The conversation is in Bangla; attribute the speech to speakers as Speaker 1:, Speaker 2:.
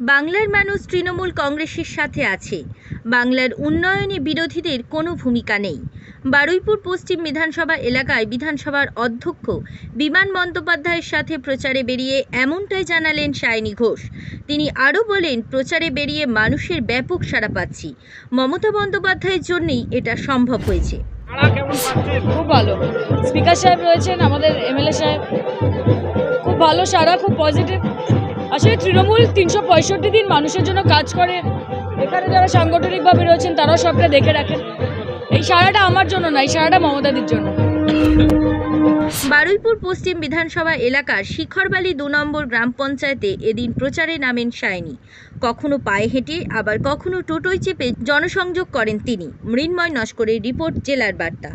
Speaker 1: বাংলার মানুষ তৃণমূল কংগ্রেসের সাথে আছে। বাংলার উন্নয়নে বিরোধীদের কোনো ভূমিকা নেই। বারুইপুর পশ্চিম বিধানসভা এলাকায় বিধানসভার অধ্যক্ষ বিমান বন্দ্যোপাধ্যায়ের সাথে প্রচারে বেরিয়ে এমনটাই জানালেন সায়নী ঘোষ। তিনি আরও বলেন প্রচারে বেরিয়ে মানুষের ব্যাপক সাড়া পাচ্ছি। মমতা বন্দ্যোপাধ্যায়ের জন্যই এটা সম্ভব হয়েছে।
Speaker 2: খুব ভালো। স্পিকার সাহেব রয়েছেন আমাদের এমএলএ সাহেব। খুব ভালো সারা খুব পজিটিভ। আসলে তৃণমূল তিনশো পঁয়ষট্টি দিন মানুষের জন্য কাজ করে। এখানে যারা সাংগঠনিকভাবে রয়েছেন, তারাও সবটা দেখে রাখেন। এই সারাটা আমার জন্য না, এই সারাটা মমতাদির জন্য।
Speaker 1: বারুইপুর পশ্চিম বিধানসভা এলাকার শিখরবালি দু নম্বর গ্রাম পঞ্চায়েতে এদিন প্রচারে নামেন সায়নী। কখনো পায়ে হেঁটে, আবার কখনো টোটোয় চেপে জনসংযোগ করেন তিনি। মৃন্ময় নস্করের রিপোর্ট, জেলার বার্তা।